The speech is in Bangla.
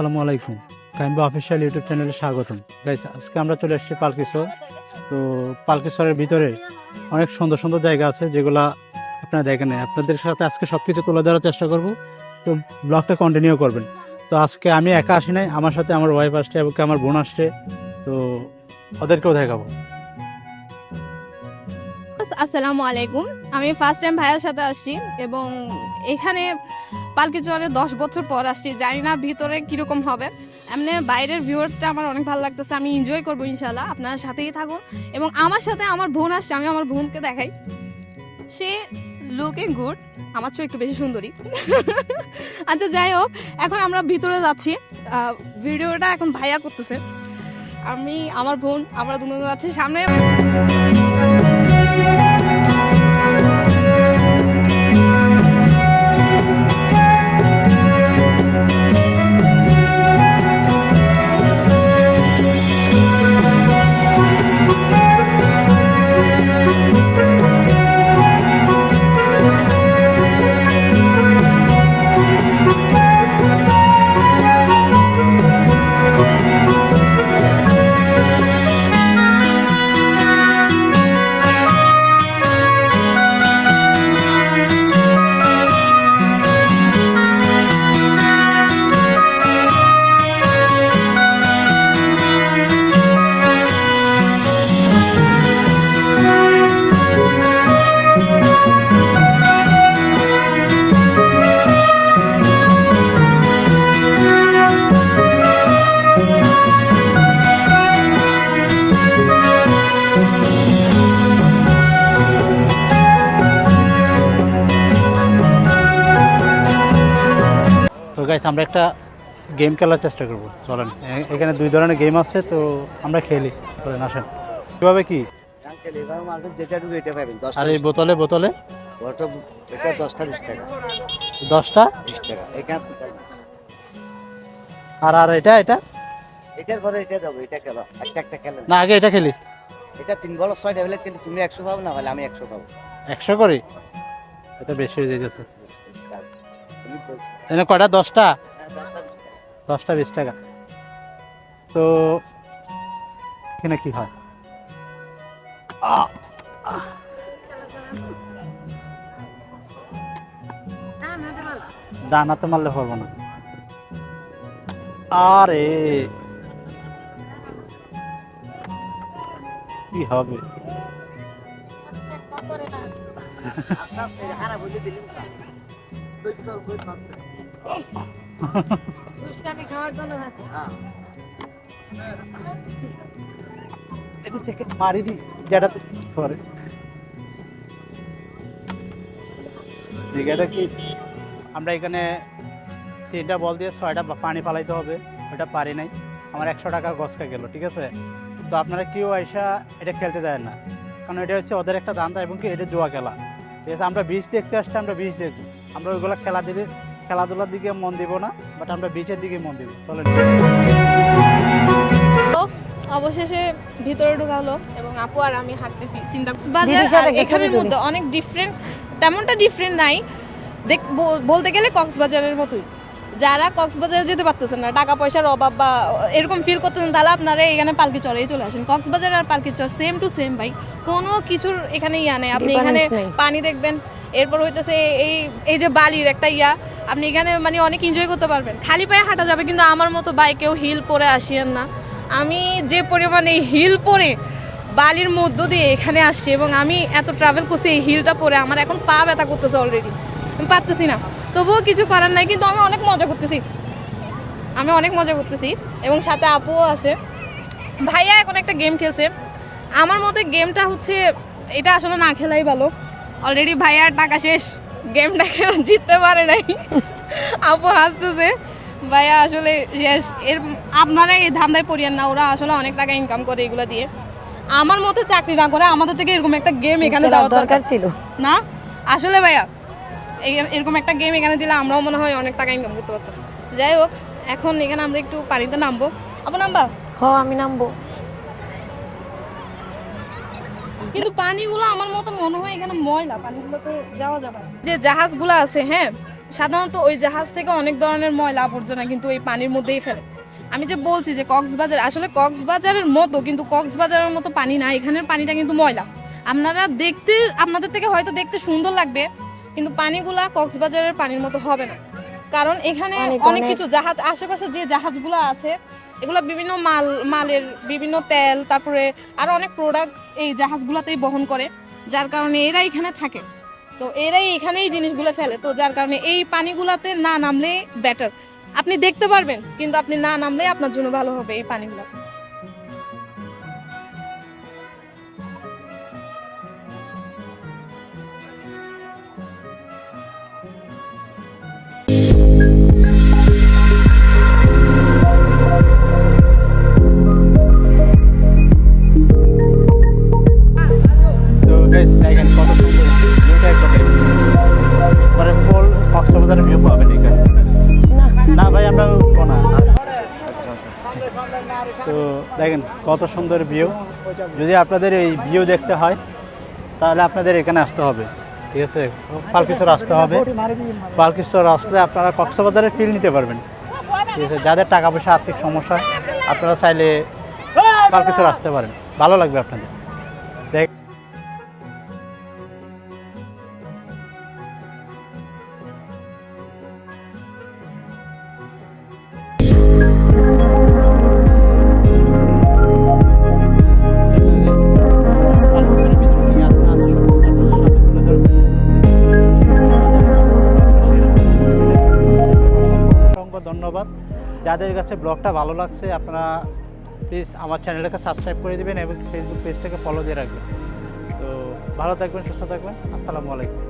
আসসালামু আলাইকুম। কাইম্বা অফিসিয়াল ইউটিউব চ্যানেলে স্বাগতম। গাইস আজকে আমরা চলে এসেছি পালকিশোর। তো পালকিশোরের ভিতরে অনেক সুন্দর সুন্দর জায়গা আছে যেগুলো আপনারা দেখেন। আপনাদের সাথে আজকে সব কিছু তুলে ধরার চেষ্টা করব। তো ব্লগটা কন্টিনিউ করবেন। তো আজকে আমি একা আসি নাই। আমার সাথে আমার ওয়াইফ আসছে এবং আমার বোন আসছে। তো ওদেরকেও দেখাবো। আসসালামু আলাইকুম। আমি ফার্স্ট টাইম ভাইয়ের সাথে আসছি এবং এখানে পালকি চরে দশ বছর পর আসছি, জানি না ভিতরে কীরকম হবে। এমনি বাইরের ভিউয়ার্সটা আমার অনেক ভালো লাগতেছে, আমি এনজয় করব ইনশাল্লাহ আপনারা সাথেই থাকুন এবং আমার সাথে আমার বোন আসছে, আমি আমার বোনকে দেখাই। সে লুকিং গুড আমার চেয়ে একটু বেশি সুন্দরী। আচ্ছা যাই হোক, এখন আমরা ভিতরে যাচ্ছি। ভিডিওটা এখন ভাইয়া করতেছে। আমি, আমার বোন, আমরা দুজন যাচ্ছি। সামনে তো গাইস আমরা একটা গেম খেলার চেষ্টা করব। চলেন এখানে দুই ধরনের গেম আছে তো আমরা খেলি। চলেন আসেন। কীভাবে কি? আর এই বোতলে বোতলে? দশটা? আর আর এটা এটা? এটার পরে এটা যাব এটা খেলো একটা না আগে এটা খেলি এটা তিন তুমি একশো পাবো না হলে আমি একশো পাবো। একশো করি? এটা বেশি হয়ে বলছো এনে কয়টা? দশটা? দশটা বিশ টাকা। তো এখানে কি হয়? আহ, আহ। ডান হাতে মারলে পারব না। আরে! কি হবে? আস্তে আস্তে হারা বুঝে বই তো বই ভাবতে। হ্যাঁ। এদিক থেকে মারিনি যেটাতে সরে জায়গাটা কি? আমরা এখানে তিনটা বল দিয়ে ছয়টা পানি ফালাইতে হবে ওটা পারি নাই। আমার একশো টাকা গসকা গেল ঠিক আছে? তো আপনারা কেউ আইসা এটা খেলতে যায় না। কারণ এটা হচ্ছে ওদের একটা দান্দা এবং কি এটা জুয়া খেলা। ঠিক আছে আমরা বিচ দেখতে আসছি আমরা বিচ দেখব। আমরা ওইগুলো খেলা দিলে খেলাধুলার দিকে মন দিব না বাট আমরা বিচের দিকে মন দিব। চলেন। অবশেষে ভিতরে ঢুকালো এবং আপু আর আমি হাঁটতেছি চিন্তা বাজার আর এখানের মধ্যে অনেক ডিফারেন্ট তেমনটা ডিফারেন্ট নাই। দেখ বলতে গেলে কক্সবাজারের মতোই। যারা কক্সবাজারে যেতে পারতেছেন না টাকা পয়সার অভাব বা এরকম ফিল করতেছেন তাহলে আপনারা এখানে পালকি চড়েই চলে আসেন। কক্সবাজার আর পালকি চর সেম টু সেম ভাই। কোনো কিছুর এখানে ইয়া নেই। আপনি এখানে পানি দেখবেন এরপর হইতেছে এই এই যে বালির একটা ইয়া, আপনি এখানে মানে অনেক এনজয় করতে পারবেন। খালি পায়ে হাঁটা যাবে, কিন্তু আমার মতো বাইকেও হিল পরে আসিয়েন না। আমি যে পরিমাণে হিল পরে বালির মধ্য দিয়ে এখানে আসছি এবং আমি এত ট্রাভেল করছি, এই হিলটা পরে আমার এখন পা ব্যথা করতেছে অলরেডি আমি পারতেছি না। তবুও কিছু করার নাই, কিন্তু আমি অনেক মজা করতেছি। আমি অনেক মজা করতেছি এবং সাথে আপুও আছে। ভাইয়া এখন একটা গেম খেলছে। আমার মতে গেমটা হচ্ছে, এটা আসলে না খেলাই ভালো। অলরেডি ভাইয়ার টাকা শেষ। গেমটা জিততে পারে নাই। আপু হাসতেছে। ভাইয়া আসলে শেষ। এর আপনারা এই ধান্দায় পড়িয়েন না ওরা আসলে অনেক টাকা ইনকাম করে এগুলো দিয়ে। আমার মতে চাকরি না করে আমাদের থেকে এরকম একটা গেম এখানে দেওয়া দরকার ছিল। না? আসলে ভাইয়া এরকম একটা গেম এখানে দিলে আমরাও মনে হয় অনেক টাকা ইনকাম করতে পারতাম। যাই হোক এখন এখানে আমরা একটু পানিতে নামবো। আপু নামবা? হ আমি নামবো। কিন্তু পানিগুলো আমার মতো মনে হয় এখানে ময়লা পানিগুলো তো যাওয়া যাবে। যে জাহাজগুলো আছে হ্যাঁ সাধারণত ওই জাহাজ থেকে অনেক ধরনের ময়লা আবর্জনা কিন্তু ওই পানির মধ্যেই ফেলে। আমি যে বলছি যে কক্সবাজার আসলে কক্সবাজারের মতো কিন্তু কক্সবাজারের মতো পানি না এখানের পানিটা কিন্তু ময়লা। আপনারা দেখতে আপনাদের থেকে হয়তো দেখতে সুন্দর লাগবে কিন্তু পানিগুলা কক্সবাজারের পানির মতো হবে না। কারণ এখানে অনেক। কিছু জাহাজ আশেপাশে যে জাহাজগুলো আছে এগুলো বিভিন্ন মাল, মালের বিভিন্ন তেল, তারপরে আরও অনেক প্রোডাক্ট এই জাহাজগুলোতেই বহন করে, যার কারণে এরা এখানে থাকে। তো এরাই এখানেই জিনিসগুলো ফেলে, তো যার কারণে এই পানিগুলাতে না নামলে বেটার আপনি দেখতে পারবেন, কিন্তু আপনি না নামলে আপনার জন্য ভালো হবে এই পানিগুলোতে। তো দেখেন, কত সুন্দর ভিউ যদি আপনাদের এই ভিউ দেখতে হয়, তাহলে আপনাদের এখানে আসতে হবে। ঠিক আছে? পালকিশোর আসতে হবে। পালকিশোর আসলে আপনারা কক্সবাজারের ফিল নিতে পারবেন। ঠিক আছে? যাদের টাকা পয়সা আর্থিক সমস্যা, আপনারা চাইলে পালকিশোর আসতে পারেন। ভালো লাগবে আপনাদের। ধন্যবাদ। যাদের কাছে ব্লগটা ভালো লাগছে, আপনারা প্লিজ আমার চ্যানেলটাকে সাবস্ক্রাইব করে দেবেন এবং ফেসবুক পেজটাকে ফলো দিয়ে রাখবেন। তো ভালো থাকবেন, সুস্থ থাকবেন। আসসালামু আলাইকুম।